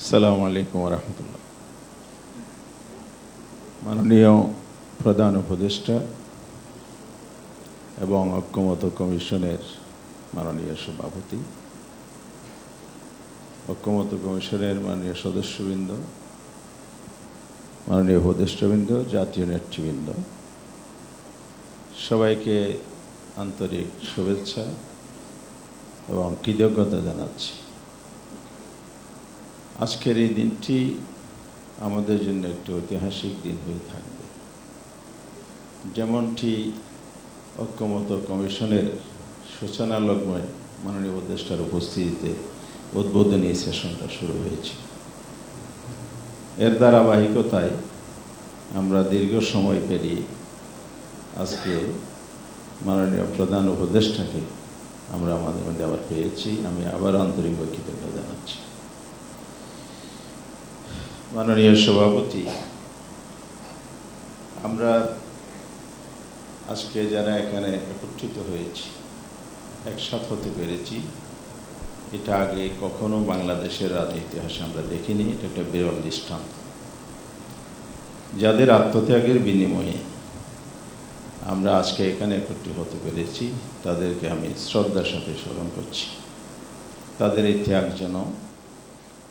আসসালামু আলাইকুম রহমতুল্লাহ মাননীয় প্রধান উপদেষ্টা এবং ঐক্যমত কমিশনের মাননীয় সভাপতি, ঐক্যমত কমিশনের মাননীয় সদস্যবৃন্দ, মাননীয় উপদেষ্টাবৃন্দ, জাতীয় নেতৃবৃন্দ, সবাইকে আন্তরিক শুভেচ্ছা এবং কৃতজ্ঞতা জানাচ্ছি। আজকের এই দিনটি আমাদের জন্য একটি ঐতিহাসিক দিন হয়ে থাকবে। যেমনটি ঐক্যমত কমিশনের সূচনালগ্নয় মাননীয় উপদেষ্টার উপস্থিতিতে উদ্বোধনী সেশনটা শুরু হয়েছে। এর ধারাবাহিকতায় আমরা দীর্ঘ সময় পেরিয়ে আজকে মাননীয় প্রধান উপদেষ্টাকে আমরা আমাদের মধ্যে আবার পেয়েছি। আমি আবার আন্তরিক কৃতজ্ঞতা জানাচ্ছি। মাননীয় সভাপতি, আমরা আজকে যারা এখানে একত্রিত হয়েছি, একসাথ হতে পেরেছি, এটা আগে কখনো বাংলাদেশের রাজনীতি ইতিহাসে আমরা দেখিনি, এটা একটা বিরল দৃষ্টান্ত। যাদের আত্মত্যাগের বিনিময়ে আমরা আজকে এখানে একত্রিত হতে পেরেছি, তাদেরকে আমি শ্রদ্ধার সাথে স্মরণ করছি। তাদের এই ত্যাগ যেন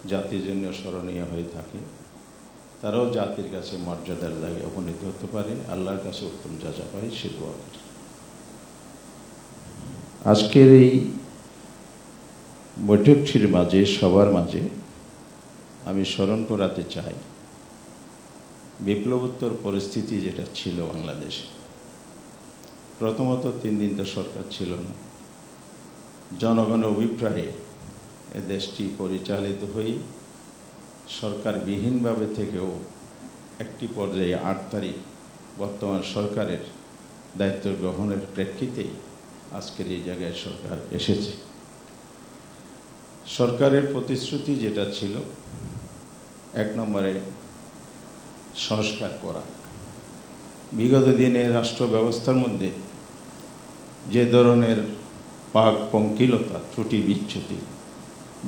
জাতির জন্য স্মরণীয় হয়ে থাকে। তারাও জাতির কাছে মর্যাদার জায়গায় উপনীত হতে পারে। আল্লাহর কাছে উত্তম যাচা পায় সে আজকের এই বৈঠকটির মাঝে সবার মাঝে আমি স্মরণ করাতে চাই বিপ্লবোত্তর পরিস্থিতি যেটা ছিল বাংলাদেশে। প্রথমত তিন দিন তো সরকার ছিল না। জনগণের অভিপ্রায়ে এ দেশটি পরিচালিত হয়ে সরকারবিহীনভাবে থেকেও একটি পর্যায়ে আট তারিখ বর্তমান সরকারের দায়িত্ব গ্রহণের প্রেক্ষিতেই আজকের এই জায়গায় সরকার এসেছে। সরকারের প্রতিশ্রুতি যেটা ছিল, এক নম্বরে সংস্কার করা। বিগত দিনে রাষ্ট্র ব্যবস্থার মধ্যে যে ধরনের পাক পঙ্কিলতা, ত্রুটি বিচ্যুতি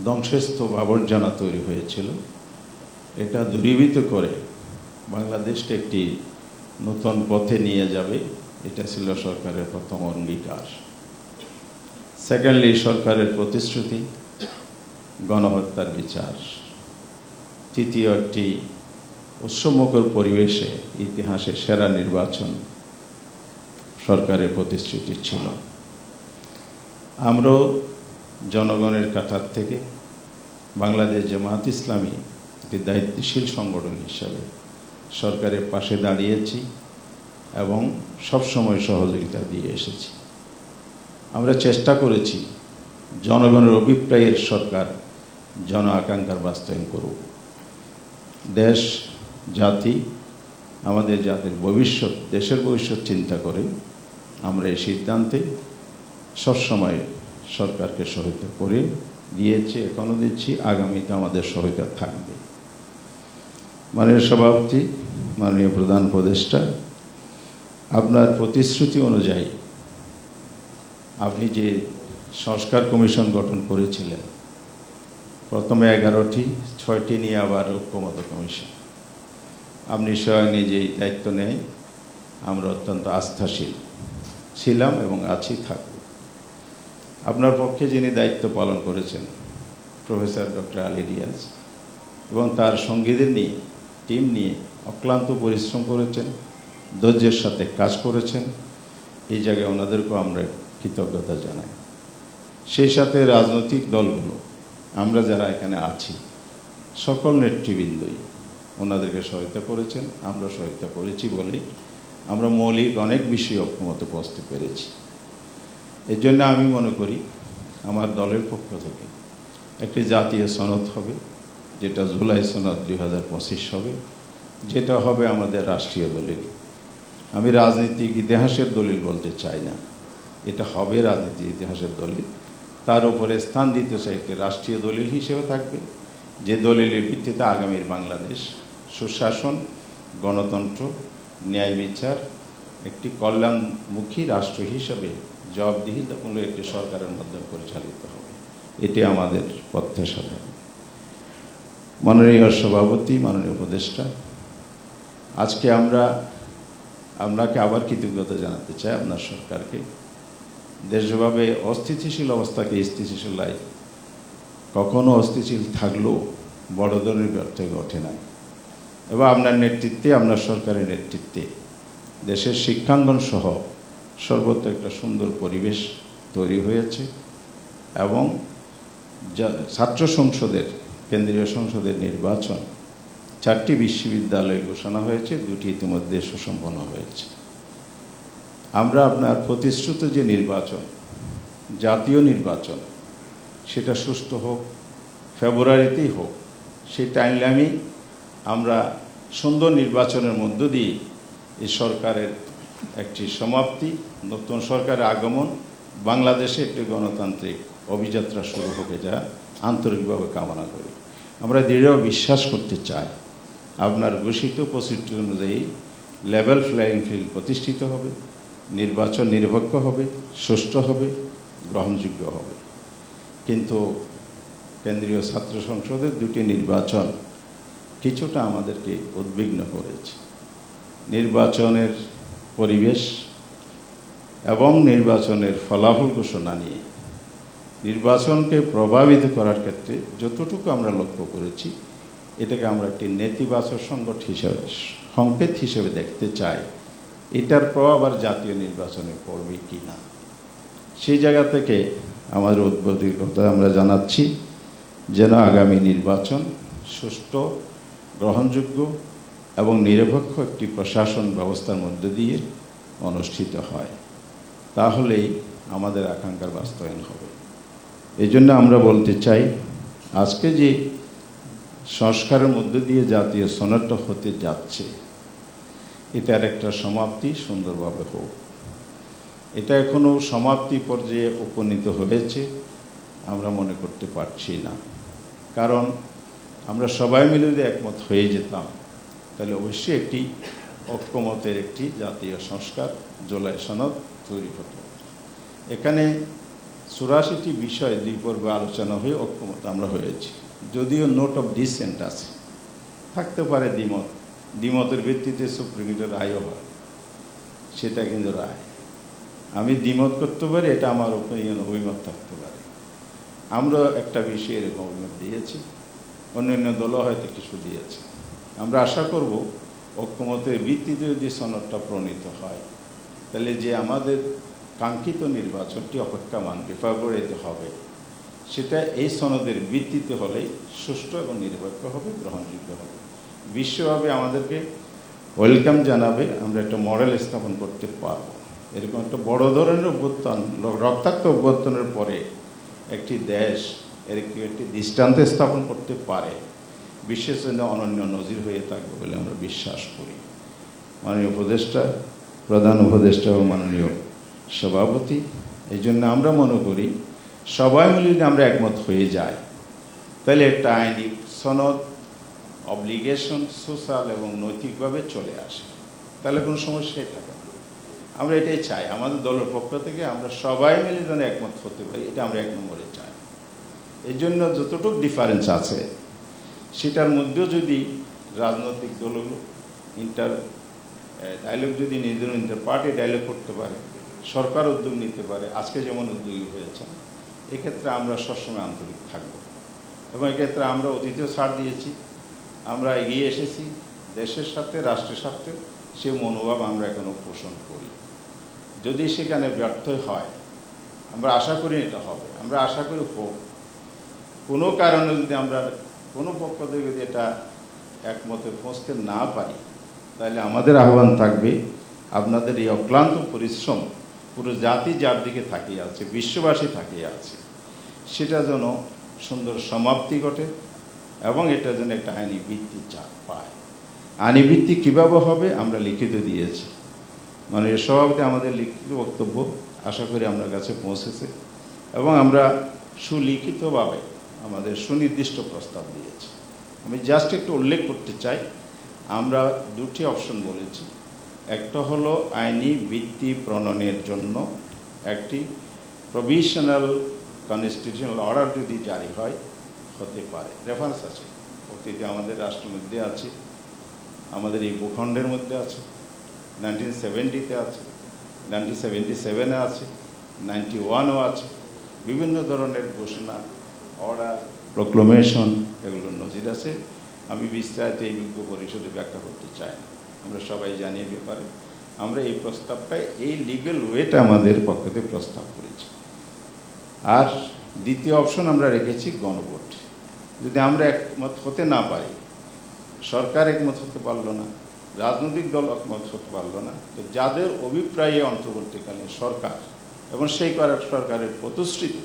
ধ্বংসস্তূপ আবর্জনা তৈরি হয়েছিল। এটা দূরীভূত করে বাংলাদেশকে একটি নতুন পথে নিয়ে যাবে। এটা ছিল সরকারের প্রথম অঙ্গীকার। সেকেন্ডলি সরকারের প্রতিশ্রুতি, গণহত্যার বিচার। তৃতীয়, একটি উৎসমুখর পরিবেশে ইতিহাসে সেরা নির্বাচন সরকারের প্রতিশ্রুতি ছিল। আমরাও জনগণের কাতার থেকে বাংলাদেশ জামাত ইসলামী একটি দায়িত্বশীল সংগঠন হিসাবে সরকারের পাশে দাঁড়িয়েছি এবং সবসময় সহযোগিতা দিয়ে এসেছি। আমরা চেষ্টা করেছি জনগণের অভিপ্রায়ের সরকার জন আকাঙ্ক্ষার বাস্তবায়ন করুক। দেশ, জাতি, আমাদের জাতির ভবিষ্যৎ, দেশের ভবিষ্যৎ চিন্তা করে আমরা এই সিদ্ধান্তে সবসময় সরকারকে সহায়তা করে, দিয়েছে এখনও দিচ্ছি, আগামীতে আমাদের সহায়তা থাকবে। মাননীয় সভাপতি, মাননীয় প্রধান উপদেষ্টা, আপনার প্রতিশ্রুতি অনুযায়ী আপনি যে সংস্কার কমিশন গঠন করেছিলেন, প্রথমে এগারোটি, ছয়টি নিয়ে আবার ঐক্যমত কমিশন। আপনি স্বয়ং নিজেই দায়িত্ব নেয় আমরা অত্যন্ত আস্থাশীল ছিলাম এবং আছি, থাকব। আপনার পক্ষে যিনি দায়িত্ব পালন করেছেন, প্রফেসর ডক্টর আলী রিয়াজ, এবং তার সঙ্গীদের নিয়ে, টিম নিয়ে অক্লান্ত পরিশ্রম করেছেন, ধৈর্যের সাথে কাজ করেছেন, এই জায়গায় ওনাদেরকেও আমরা কৃতজ্ঞতা জানাই। সেই সাথে রাজনৈতিক দলগুলো, আমরা যারা এখানে আছি, সকল নেতৃবৃন্দই ওনাদেরকে সহায়তা করেছেন, আমরা সহায়তা করেছি বলেই আমরা মৌলিক অনেক বিষয়ে ঐক্যমতে পৌঁছতে পেরেছি। এর জন্য আমি মনে করি আমার দলের পক্ষ থেকে একটি জাতীয় সনদ হবে, যেটা জুলাই সনদ দুই হাজার পঁচিশ হবে, যেটা হবে আমাদের রাষ্ট্রীয় দলিল। আমি রাজনৈতিক ইতিহাসের দলিল বলতে চাই না। এটা হবে রাজনীতি ইতিহাসের দলিল। তার উপরে স্থান দিতে চাই একটি রাষ্ট্রীয় দলিল হিসেবে থাকবে। যে দলিলের ভিত্তিতে আগামীর বাংলাদেশ সুশাসন, গণতন্ত্র, ন্যায় বিচার একটি কল্যাণমুখী রাষ্ট্র হিসেবে জবাবদিহিতাপূর্ণ একটি সরকারের মাধ্যমে পরিচালিত হবে। এটি আমাদের প্রত্যাশা মাননীয় সভাপতি, মাননীয় উপদেষ্টা, আজকে আমরা, আপনাকে আবার কৃতজ্ঞতা জানাতে চাই আপনার সরকারকে। দেশভাবে অস্থিতিশীল অবস্থাকে স্থিতিশীলায় কখনো অস্থিতিশীল থাকলেও বড় ধরনের ব্যর্থ ঘটে নাই। এবং আপনার নেতৃত্বে, আপনার সরকারের নেতৃত্বে দেশের শিক্ষাঙ্গন সহ সর্বত্র একটা সুন্দর পরিবেশ তৈরি হয়েছে এবং ছাত্র সংসদের, কেন্দ্রীয় সংসদের নির্বাচন চারটি বিশ্ববিদ্যালয়ে ঘোষণা হয়েছে, দুটি ইতিমধ্যে সুসম্পন্ন হয়েছে। আমরা আপনার প্রতিশ্রুত যে নির্বাচন, জাতীয় নির্বাচন, সেটা সুস্থ হোক, ফেব্রুয়ারিতেই হোক, সেই টাইমলাইনই আমরা সুন্দর নির্বাচনের মধ্য দিয়ে এই সরকারের একটি সমাপ্তি, নতুন সরকারের আগমন, বাংলাদেশে একটি গণতান্ত্রিক অভিযাত্রা শুরু হবে যা আন্তরিকভাবে কামনা করি। আমরা দৃঢ় বিশ্বাস করতে চাই, আপনার ঘোষিত প্রস্তুতি অনুযায়ী লেভেল ফ্লাইং ফিল্ড প্রতিষ্ঠিত হবে, নির্বাচন নিরপেক্ষ হবে, সুষ্ঠু হবে, গ্রহণযোগ্য হবে। কিন্তু কেন্দ্রীয় ছাত্র সংসদের দুটি নির্বাচন কিছুটা আমাদেরকে উদ্বিগ্ন করেছে। নির্বাচনের পরিবেশ এবং নির্বাচনের ফলাফল ঘোষণা নিয়ে। নির্বাচনকে প্রভাবিত করার ক্ষেত্রে যতটুকু আমরা লক্ষ্য করেছি, এটাকে আমরা একটি নেতিবাচক সংকট হিসাবে, সংকেত হিসেবে দেখতে চাই। এটার প্রভাব আর জাতীয় নির্বাচনে পড়বে কি না? সেই জায়গা থেকে আমাদের উদ্বোধী কথা আমরা জানাচ্ছি, যেন আগামী নির্বাচন সুষ্ঠু, গ্রহণযোগ্য এবং নিরপেক্ষ একটি প্রশাসন ব্যবস্থার মধ্য দিয়ে অনুষ্ঠিত হয়। তাহলেই আমাদের আকাঙ্ক্ষার বাস্তবায়ন হবে। এই জন্য আমরা বলতে চাই, আজকে যে সংস্কারের মধ্য দিয়ে জাতীয় সনদটা হতে যাচ্ছে, এটার একটা সমাপ্তি সুন্দরভাবে হোক। এটা এখনও সমাপ্তি পর্যায়ে উপনীত হয়েছে, আমরা মনে করতে পারছি না। কারণ আমরা সবাই মিলে যদি একমত হয়ে যেতাম তাহলে অবশ্যই একটি ঐক্যমতের একটি জাতীয় সংস্কার, জুলাই সনদ তৈরি হতো এখানে চুরাশিটি বিষয় দুই পর্বে আলোচনা হয়ে ঐক্যমত আমরা হয়েছি। যদিও নোট অফ ডিসেন্ট আছে। থাকতে পারে দ্বিমত। দ্বিমতের ভিত্তিতে সুপ্রিম কোর্টের রায়ও হয় সেটা কিন্তু রায়। আমি দ্বিমত করতে পারি, এটা আমার ওপিনিয়ন অভিমত থাকতে পারে। আমরা একটা বিষয়ে এরকম অভিমত দিয়েছি। অন্যান্য দলও হয়তো কিছু দিয়েছে। আমরা আশা করব ঐক্যমতের ভিত্তিতে যদি সনদটা প্রণীত হয়, তাহলে যে আমাদের কাঙ্ক্ষিত নির্বাচনটি অপেক্ষামান ফেব্রুয়ারিতে হবে, সেটা এই সনদের ভিত্তিতে হলেই সুষ্ঠু এবং নিরপেক্ষ হবে গ্রহণযোগ্য হবে। বিশ্বভাবে আমাদেরকে ওয়েলকাম জানাবে, আমরা একটা মডেল স্থাপন করতে পারব। এরকম একটা বড় ধরনের অভ্যুত্থান, রক্তাক্ত অভ্যুত্থানের পরে একটি দেশ এর একটি দৃষ্টান্ত স্থাপন করতে পারে। বিশ্বের জন্য অনন্য নজির হয়ে থাকবে বলে আমরা বিশ্বাস করি। মাননীয় উপদেষ্টা, প্রধান উপদেষ্টা এবং মাননীয় সভাপতি, এই জন্য আমরা মনে করি সবাই মিলে যদি আমরা একমত হয়ে যাই, তাহলে একটা আইনি সনদ অব্লিগেশন সোশ্যাল এবং নৈতিকভাবে চলে আসে। তাহলে কোনো সমস্যাই থাকে না। আমরা এটাই চাই, আমাদের দলের পক্ষ থেকে আমরা সবাই মিলে যেন একমত হতে পারি, এটা আমরা এক নম্বরে চাই। এই জন্য যতটুকু ডিফারেন্স আছে সেটার মধ্যেও যদি রাজনৈতিক দলগুলো ইন্টার ডায়লগ যদি নিজেদের ইন্টার পার্টি ডায়লগ করতে পারে, সরকার উদ্যোগ নিতে পারে, আজকে যেমন উদ্যোগী হয়েছে, এক্ষেত্রে আমরা সবসময় আন্তরিক থাকব। এবং এক্ষেত্রে আমরা অতীতেও ছাড় দিয়েছি, আমরা এগিয়ে এসেছি, দেশের সাথে রাষ্ট্রের সাথে সে মনোভাব আমরা এখনও পোষণ করি। যদি সেখানে ব্যর্থ হয়, আমরা আশা করি এটা হবে, আমরা আশা করি হোক। কোনো কারণে যদি আমরা কোনো পক্ষ থেকে যদি এটা একমতে পৌঁছতে না পারি, তাহলে আমাদের আহ্বান থাকবে, আপনাদের এই অক্লান্ত পরিশ্রম পুরো জাতি যার দিকে তাকিয়ে আছে, বিশ্ববাসী তাকিয়ে আছে, সেটা যেন সুন্দর সমাপ্তি ঘটে এবং এটা যেন একটা আইনি ভিত্তি চাপ পায়। আইনি ভিত্তি কীভাবে হবে আমরা লিখিত দিয়েছি। মানে সভাপতি আমাদের লিখিত বক্তব্য আশা করি আমরা কাছে পৌঁছেছে এবং আমরা সুলিখিতভাবে আমাদের সুনির্দিষ্ট প্রস্তাব দিয়েছে। আমি জাস্ট একটু উল্লেখ করতে চাই। আমরা দুটি অপশন বলেছি। একটা হলো আইনি ভিত্তি প্রণয়নের জন্য একটি প্রভিশনাল কনস্টিটিউশনাল অর্ডার যদি জারি হয়, হতে পারে। রেফারেন্স আছে। অতীতে আমাদের রাষ্ট্রের মধ্যে আছে। আমাদের এই ভূখণ্ডের মধ্যে আছে। নাইনটিন সেভেন্টিতে আছে। নাইনটিন সেভেন্টি সেভেনে আছে। নাইনটি ওয়ানও আছে। বিভিন্ন ধরনের ঘোষণা অর্ডার প্রক্লোমেশন এগুলোর নজির আছে। আমি বিস্তারিত এই বিজ্ঞ পরিষদে ব্যাখ্যা করতে চাই না। আমরা সবাই জানি এ ব্যাপারে। আমরা এই প্রস্তাবটা এই লিগেল ওয়েটা আমাদের পক্ষ থেকে প্রস্তাব করেছি। আর দ্বিতীয় অপশন আমরা রেখেছি গণভোট। যদি আমরা একমত হতে না পারি, সরকার একমত হতে পারল না, রাজনৈতিক দল একমত হতে পারল না, তো যাদের অভিপ্রায়ে অন্তর্বর্তীকালীন সরকার এবং সেই করার সরকারের প্রতিশ্রুতি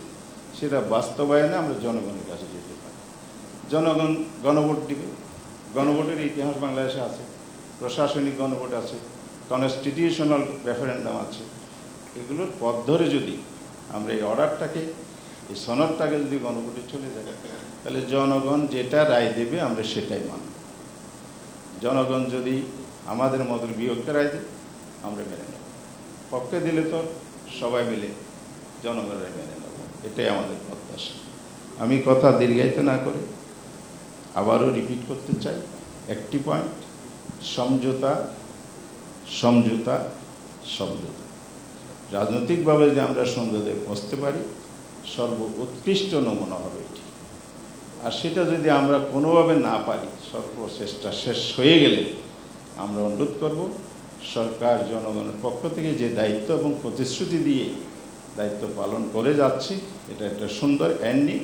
সেটা বাস্তবায়নে আমরা জনগণের কাছে যেতে পারি। জনগণ গণভোট দিবে। গণভোটের ইতিহাস বাংলাদেশে আছে, প্রশাসনিক গণভোট আছে কনস্টিটিউশনাল রেফারেন্ডাম আছে। এগুলোর পথ ধরে যদি আমরা এই অর্ডারটাকে, এই সনদটাকে যদি গণভোটে চলে যায়, তাহলে জনগণ যেটা রায় দেবে আমরা সেটাই মানব। জনগণ যদি আমাদের মতো বিয়োগকে রায় দেয়, আমরা মেনে নেব। পক্ষে দিলে তো সবাই মিলে জনগণের মেনে এটাই আমাদের প্রত্যাশা। আমি কথা দীর্ঘায়িত না করে আবারও রিপিট করতে চাই, একটি পয়েন্ট সমঝোতা সমঝোতা সমঝোতা। রাজনৈতিকভাবে যে আমরা সমঝোতায় বসতে পারি সর্ব উৎকৃষ্ট নমুনা হবে এটি। আর সেটা যদি আমরা কোনোভাবে না পারি সর্বচেষ্টা শেষ হয়ে গেলে আমরা অনুরোধ করব, সরকার জনগণের পক্ষ থেকে যে দায়িত্ব এবং প্রতিশ্রুতি দিয়ে দায়িত্ব পালন করে যাচ্ছি। এটা একটা সুন্দর এন্ডিং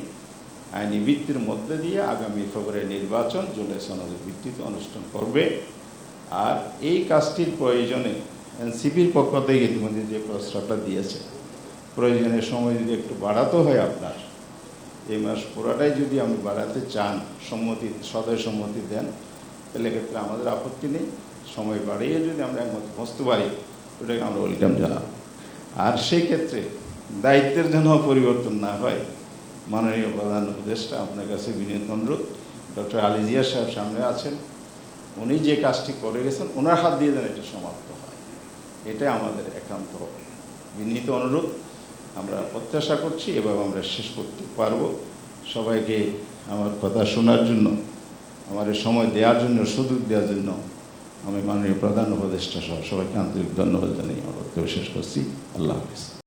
আইনি ভিত্তির মধ্যে দিয়ে আগামী ফেব্রুয়ারি নির্বাচন জুলাই সনদের ভিত্তিতে অনুষ্ঠান করবে। আর এই কাজটির প্রয়োজনে এনসিপির পক্ষ থেকে ইতিমধ্যে যে প্রস্তাবটা দিয়েছে, প্রয়োজনের সময় যদি একটু বাড়াতে হয় আপনার, এই মাস পুরাটাই যদি আপনি বাড়াতে চান, সম্মতি, সদয় সম্মতি দেন, তাহলে ক্ষেত্রে আমাদের আপত্তি নেই। সময় বাড়িয়ে যদি আমরা একমত বসতে পারি, ওটাকে আমরা ওয়েলকাম জানাব। আর সেই ক্ষেত্রে দায়িত্বের যেন পরিবর্তন না হয়, মাননীয় প্রধান উপদেষ্টা আপনার কাছে বিনীত অনুরোধ। ডক্টর আলিজিয়া সাহেব সামনে আছেন, উনি যে কাজটি করে গেছেন ওনার হাত দিয়ে যেন এটা সমাপ্ত হয়। এটাই আমাদের একান্ত বিনীত অনুরোধ। আমরা প্রত্যাশা করছি এবং আমরা শেষ করতে পারব। সবাইকে আমার কথা শোনার জন্য আমার সময় দেওয়ার জন্য, সুযোগ দেওয়ার জন্য আমি মাননীয় প্রধান উপদেষ্টা সহ সবাইকে আন্তরিক ধন্যবাদ জানিয়ে আমার বক্তব্য শেষ করছি। আল্লাহ হাফিজ।